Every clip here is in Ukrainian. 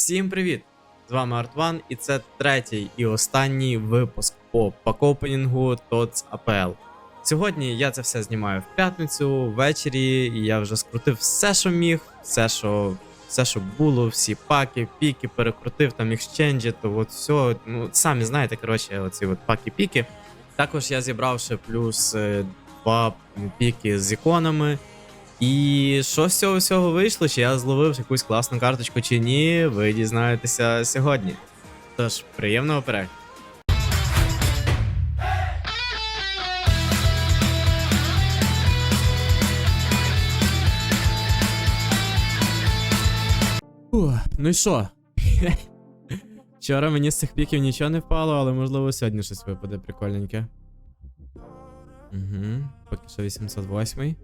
Всім привіт! З вами Артван, і це третій і останній випуск по пакопенінгу TOTS APL. Сьогодні я це все знімаю в п'ятницю ввечері, і я вже скрутив все, що міг, все, що, все, що було, всі паки, піки, перекрутив там екшенджі, то от все. Ну, самі знаєте, коротше, оці от паки-піки. Також я зібрав ще плюс е, два піки з іконами. І що з цього всього вийшло? Чи я зловив якусь класну карточку чи ні, ви дізнаєтеся сьогодні. Тож, приємного перегляду. Ух, ну і що? Вчора мені з цих піків нічого не впало, але можливо сьогодні щось випаде прикольненьке. Угу, поки що 808.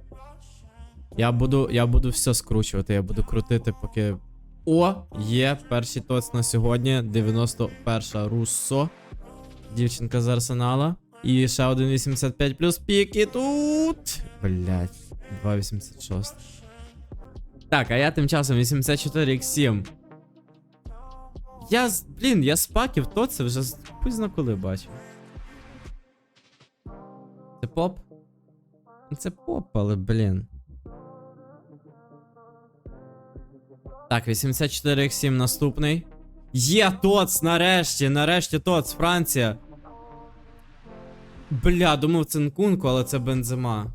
Я буду, я буду все скручувати, я буду крутити, поки. О, є перший тоц на сьогодні. 91 Руссо. Дівчинка з арсенала. І ще один 85 плюс піки тут. Блять, 2,86. Так, а я тим часом 84x7. Я. Блін, я з паків, то це вже хуй коли бачив. Це поп? Ну, Це поп, але, блін. Так, 84x7 наступний. Є ТОЦ, нарешті, нарешті ТОЦ, Франція. Бля, думав це Нкунку, але це бензима.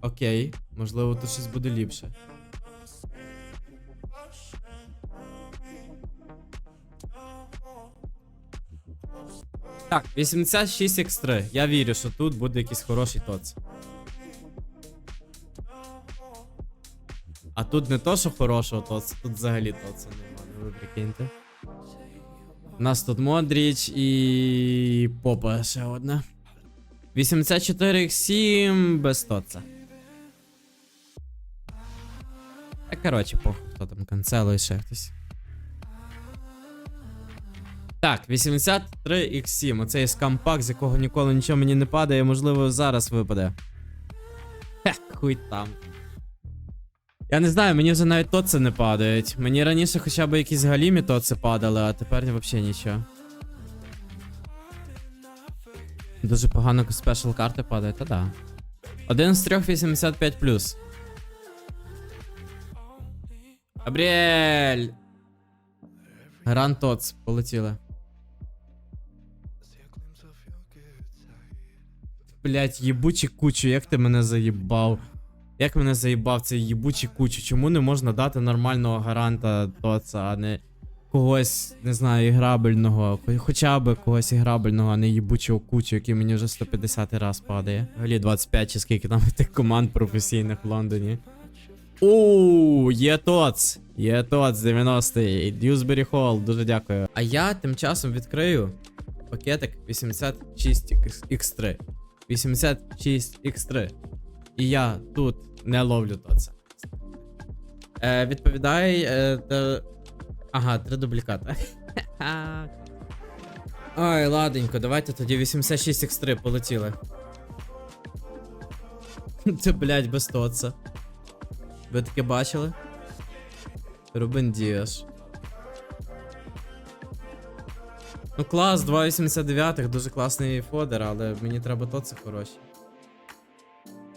Окей, можливо, тут щось буде ліпше. Так, 86x3. Я вірю, що тут буде якийсь хороший ТОЦ. А тут не то, що хорошого тоц, тут взагалі тоца немає, ви прикиньте. У нас тут Модріч і попа ще одна. 84x7 без тоца. Та коротше, похуй, хто там канцело і ще хтось. Так, 83x7. Оцей скампак, з якого ніколи нічого мені не падає, можливо, зараз випаде. Хе, хуй там. Я не знаю, мені вже навіть тоци не падають. Мені раніше хоча б якісь галімі тоци падали, а тепер взагалі нічого. Дуже погано спешл карти падають, та да. Один з трьох 85 плюс. Габріель! Гран Тоц, полетіли. Блять, їбучі кучу, як ти мене заїбав. Як мене заїбав цей їбучий кучу? Чому не можна дати нормального гаранта тоца, а не когось, не знаю, іграбельного, хоча б когось іграбельного, а не їбучого кучу, який мені вже 150 раз падає. Взагалі 25 чи скільки там тих команд професійних в Лондоні. Оу, є тоц! Є тоц 90-й. Дьюсбері Холл, дуже дякую. А я тим часом відкрию пакетик 86x3. 86x3. І я тут не ловлю тоца. Е, відповідай. Е, та... Ага, три дубліката. Ой, ладенько, давайте тоді 86x3 полетіли. Це, блядь, без тоца. Ви таке бачили? Рубен Діаш. Ну, клас, 2,89, дуже класний фодер, але мені треба тоци хороші.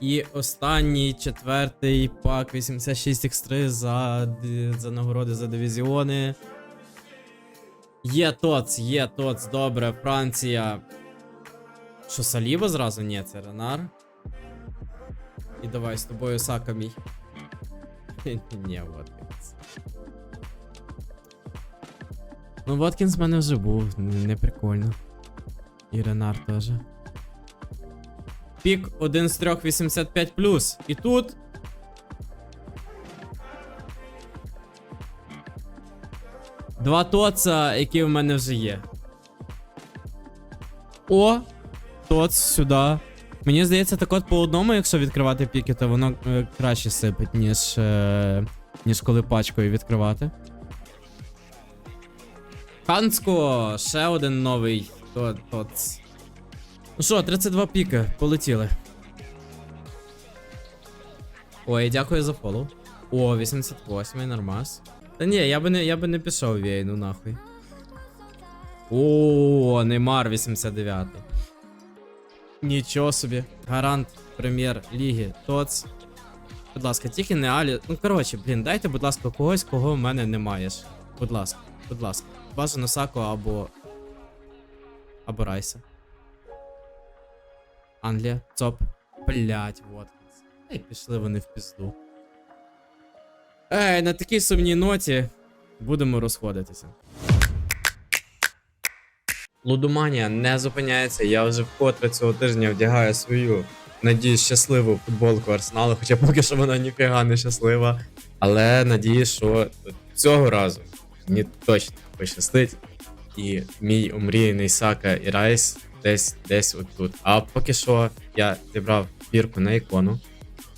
І останній четвертий пак 86x3 за, за нагороди за дивізіони. Є тоц, є тоц, добре, Франція. Що, Саліба зразу? Ні, це Ренар. І давай з тобою Сака мій. Ні, Воткінс. Ну, Воткінс в мене вже був, не прикольно. І Ренар теж. Пік 1 з 3 85 І тут. Два тоца, які в мене вже є. О! Тоц сюди. Мені здається, так от по одному, якщо відкривати піки, то воно е, краще сипить, ніж. Е, ніж коли пачкою відкривати. Ханско! Ще один новий. То, тоц. Ну що, 32 піки, полетіли. Ой, дякую за фоллоу. О, 88 нормас. Та ні, я би не, я би не пішов Вей, ну нахуй. О, Неймар 89. Нічого собі. Гарант прем'єр-ліги. Тоц. Будь ласка, тільки не Алі. Ну коротше, блін, дайте, будь ласка, когось, кого в мене немає. Будь ласка, будь ласка. Бажано Сако або. Або Райса. Англія, ЦОП. Блять, вот. Ей, пішли вони в пізду. Ей, на такій сумній ноті будемо розходитися. Лудоманія не зупиняється. Я вже вкотре цього тижня вдягаю свою, надіюсь, щасливу футболку Арсеналу, хоча поки що вона ніфіга не щаслива. Але надіюсь, що цього разу мені точно пощастить. І мій омріяний Сака і Райс десь десь отут. А поки що я зібрав бірку на ікону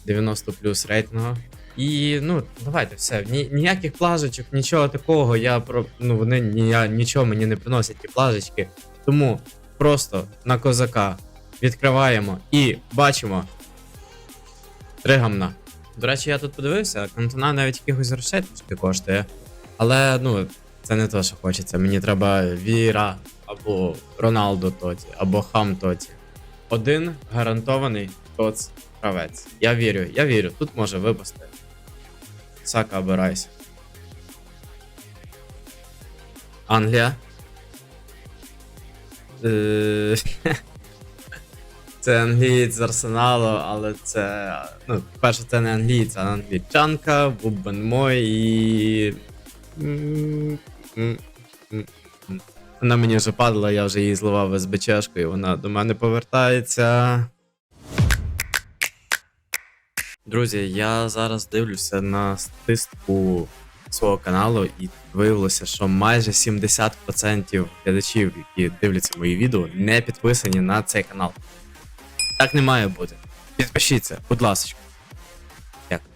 90 плюс рейтингу. І ну, давайте все. Ні, ніяких плажечок, нічого такого. Я про ну вони ні, нічого мені не приносять ті плажечки. Тому просто на козака відкриваємо і бачимо. Три гамна. До речі, я тут подивився, кантона навіть якихось грошей трошки коштує. Але ну, це не те, що хочеться. Мені треба Віра або Роналдо тоті, або Хам тоті. Один гарантований тоц гравець. Я вірю, я вірю, тут може випасти. Сака обирайся. Англія. Е, Це англієць з Арсеналу, але це. Ну, перше, це не англієць, а англічанка, Бубен Мой і. Вона мені вже падала, я вже її зливав СБЧшкою, вона до мене повертається. Друзі, я зараз дивлюся на статистику свого каналу, і виявилося, що майже 70% глядачів, які дивляться мої відео, не підписані на цей канал. Так не має бути. Підпишіться, будь ласка. Дякую.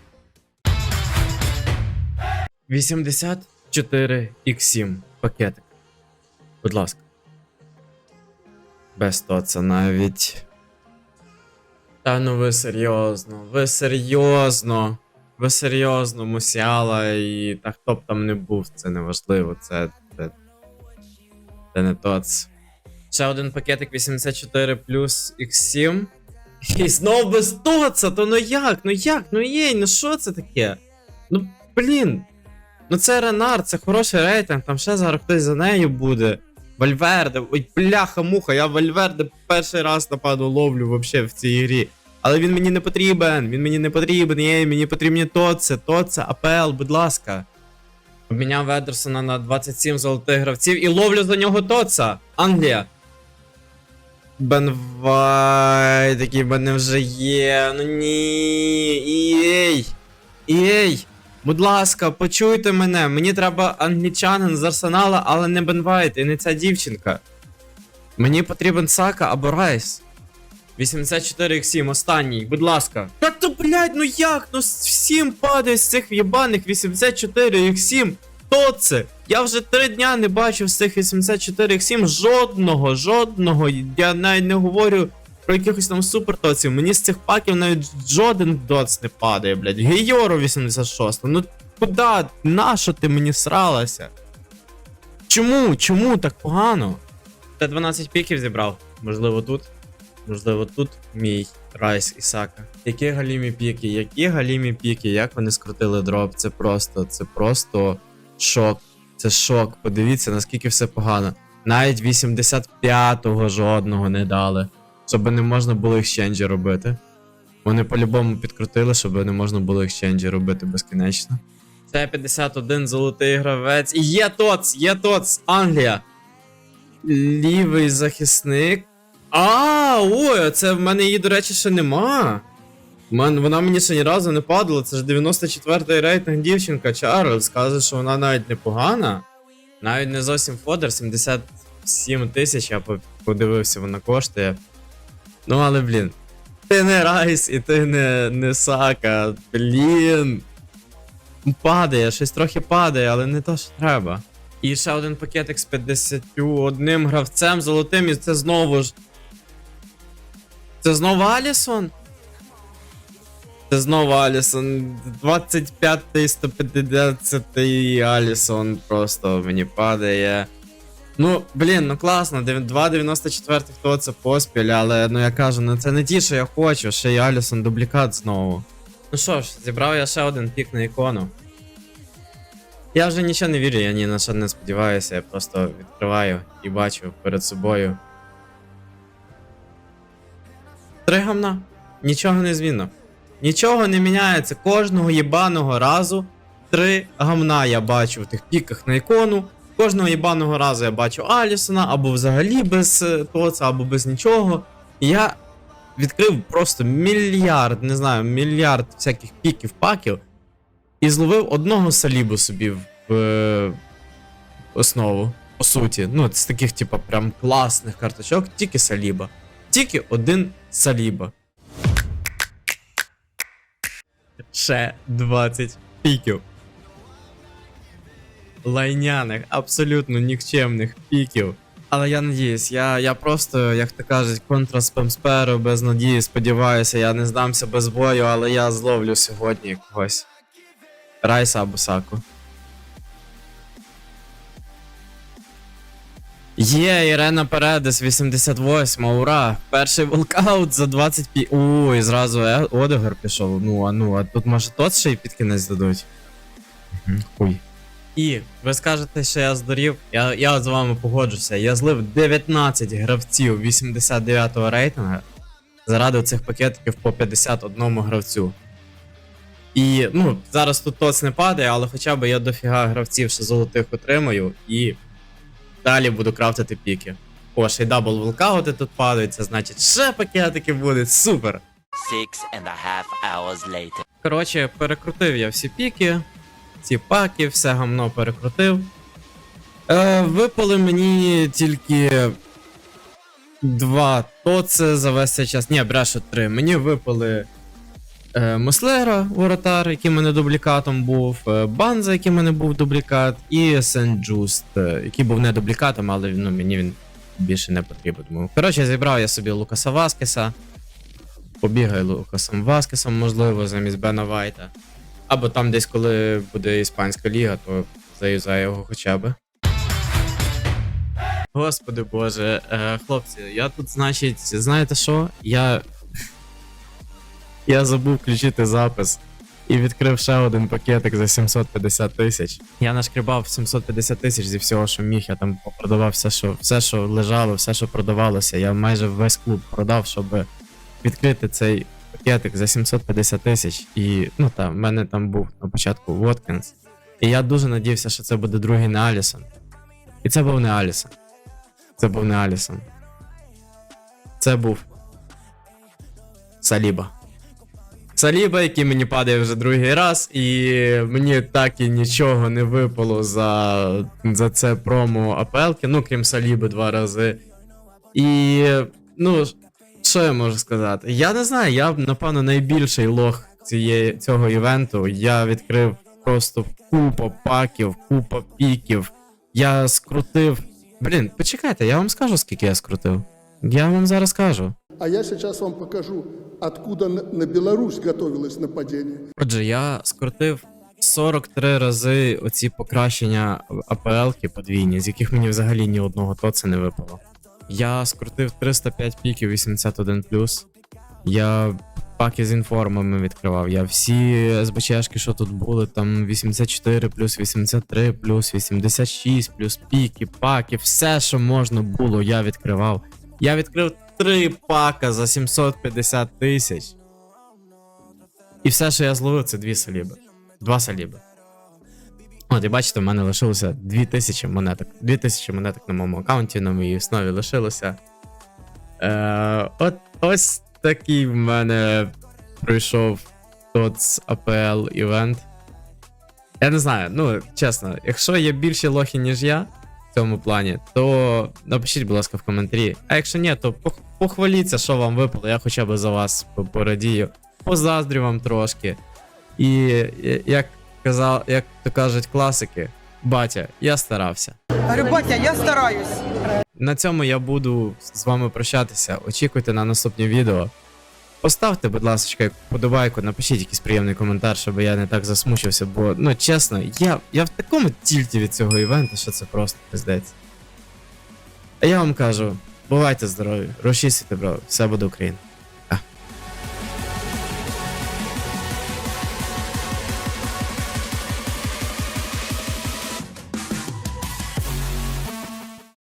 84x7 пакетик. Будь ласка. Без то це навіть. Та ну ви серйозно, ви серйозно. Ви серйозно, Мусіала і та хто б там не був, це не важливо, це. Це, це не тоц. Ще один пакетик 84 плюс X7. І знов без тоца, то ну як? Ну як? Ну єй, ну що це таке? Ну блін. Ну це Ренар, це хороший рейтинг, там ще зараз хтось за нею буде. Вальверде, ой, бляха-муха, я Вальверде перший раз нападу ловлю вообще в цій грі. Але він мені не потрібен, він мені не потрібен, є, мені потрібні тоце, тоце, АПЛ, будь ласка. Обміняв Ведерсона на 27 золотих гравців і ловлю за нього тоца. Англія. Бенвай, такий в мене вже є. Ну ні. Ієй. Ієй. Будь ласка, почуйте мене. Мені треба англічанин з Арсенала, але не Бенвайт і не ця дівчинка. Мені потрібен Сака або Райс. 84x7, останній, будь ласка. Та то, блядь, ну як? Ну всім падає з цих єбаних 84x7. Хто це? Я вже три дня не бачив з цих 84x7 жодного, жодного. Я навіть не говорю про якихось там супертоців. Мені з цих паків навіть жоден доц не падає, блядь. Гейору 86. Ну куди? Нащо ти мені сралася? Чому? Чому так погано? Та 12 піків зібрав. Можливо, тут. Можливо, тут мій Райс Ісака. Які галімі піки, які галімі піки, як вони скрутили дроп. Це просто, це просто шок. Це шок. Подивіться, наскільки все погано. Навіть 85-го жодного не дали. Щоб не можна було екшенджі робити. Вони по-любому підкрутили, щоб не можна було екшенджі робити безкінечно. Це 51 золотий гравець. І є тоц, є тоц, Англія. Лівий захисник. А, ой, це в мене її, до речі, ще нема. Мен, вона мені ще ні разу не падала. Це ж 94-й рейтинг дівчинка Чарльз. Каже, що вона навіть непогана. Навіть не зовсім фодер, 77 тисяч, я по- подивився, вона коштує. Ну, але, блін. Ти не Райс і ти не, не Сака. Блін. Падає, щось трохи падає, але не то, що треба. І ще один пакетик з 51 гравцем золотим, і це знову ж. Це знову Алісон? Це знову Алісон. 25-й, 150-й Алісон просто мені падає. Ну, блін, ну класно, 2.94 хто це поспіль, але ну я кажу, ну це не ті, що я хочу, ще й Алісон дублікат знову. Ну що ж, зібрав я ще один пік на ікону. Я вже нічого не вірю, я ні на що не сподіваюся, я просто відкриваю і бачу перед собою. Три гамна. Нічого не змінно. Нічого не міняється. Кожного єбаного разу три гамна я бачу в тих піках на ікону. Кожного єбаного разу я бачу Алісона, або взагалі без е, тоца, або без нічого. І я відкрив просто мільярд, не знаю, мільярд всяких піків паків і зловив одного салібу собі в е, основу. По суті. Ну, з таких, типа, прям класних карточок, тільки саліба. Тільки один саліба. Ще 20 піків. Лайняних, абсолютно нікчемних піків. Але я надіюсь, я, я просто, як то кажуть, контра спамсперу без надії, сподіваюся, я не здамся без бою, але я зловлю сьогодні когось. Райса або Саку. Є, Ірена Передес, 88, ура! Перший волкаут за 25. Ой, зразу е- Одегар пішов. Ну, а ну, а тут може тот ще й під кінець дадуть. Хуй. І ви скажете, що я здурів. Я, я з вами погоджуся. Я злив 19 гравців 89-го рейтингу заради цих пакетиків по 51 гравцю. І ну, зараз тут тоц не падає, але хоча б я дофіга гравців ще золотих отримаю і далі буду крафтити піки. О, ще й дабл волкаути тут падають, це значить ще пакетики будуть, супер! Six and a half hours later. Коротше, перекрутив я всі піки, ці паки, все гамно перекрутив. Е, випали мені тільки два тоци за весь цей час. Ні, брешу три. Мені випали е, Мислера, воротар, який мене дублікатом був, е, Банза, який мене був дублікат, і Сен-Джуст, е, який був не дублікатом, але ну, мені він більше не потрібен. Коротше, зібрав я собі Лукаса Васкеса. Побігаю Лукасом Васкесом, можливо, замість Бена Вайта. Або там десь, коли буде іспанська ліга, то заюзаю його хоча б. Господи боже, е, хлопці, я тут, значить, знаєте що? Я. Я забув включити запис і відкрив ще один пакетик за 750 тисяч. Я нашкрібав 750 тисяч зі всього, що міг. Я там продавав все, що, все, що лежало, все, що продавалося. Я майже весь клуб продав, щоб відкрити цей пакетик за 750 тисяч. І ну там, в мене там був на початку Воткінс. І я дуже надіявся, що це буде другий не Алісон. І це був не Алісон. Це був не Алісон. Це був Саліба. Саліба, який мені падає вже другий раз, і мені так і нічого не випало за, за це промо апелки, ну крім Саліби два рази. І ну, що я можу сказати? Я не знаю, я напевно найбільший лох цієї, цього івенту. Я відкрив просто купа паків, купа піків. Я скрутив. Блін, почекайте, я вам скажу, скільки я скрутив. Я вам зараз скажу. А я сейчас вам покажу, откуда на на Беларусь готовилось нападение. Отже, я скрутив 43 рази оці покращення АПЛ-ки подвійні, з яких мені взагалі ні одного тоца не випало. Я скрутив 305 піків 81 Я паки з інформами відкривав. Я всі СБЧшки, що тут були, там 84 плюс 83 плюс 86 плюс піки, паки, все, що можна було, я відкривав. Я відкрив три пака за 750 тисяч. І все, що я зловив, це дві саліби. Два саліби. От, і бачите, в мене лишилося 2000 монеток. 2000 монеток на моєму аккаунті, на моїй основі лишилося. Е, от ось такий в мене пройшов TOTS APL івент. Я не знаю, ну, чесно, якщо є більші лохи, ніж я в цьому плані, то напишіть, будь ласка, в коментарі. А якщо ні, то похваліться, що вам випало, я хоча б за вас по- порадію. Позаздрю вам трошки. І як казав, як то кажуть класики, батя, я старався. Говорю, батя, я стараюсь. На цьому я буду з вами прощатися. Очікуйте на наступні відео. Поставте, будь ласка, подобайку, напишіть якийсь приємний коментар, щоб я не так засмучився, бо, ну чесно, я, я в такому тільті від цього івенту, що це просто пиздець. А я вам кажу, бувайте здорові, розчистите, бро, все буде Україна.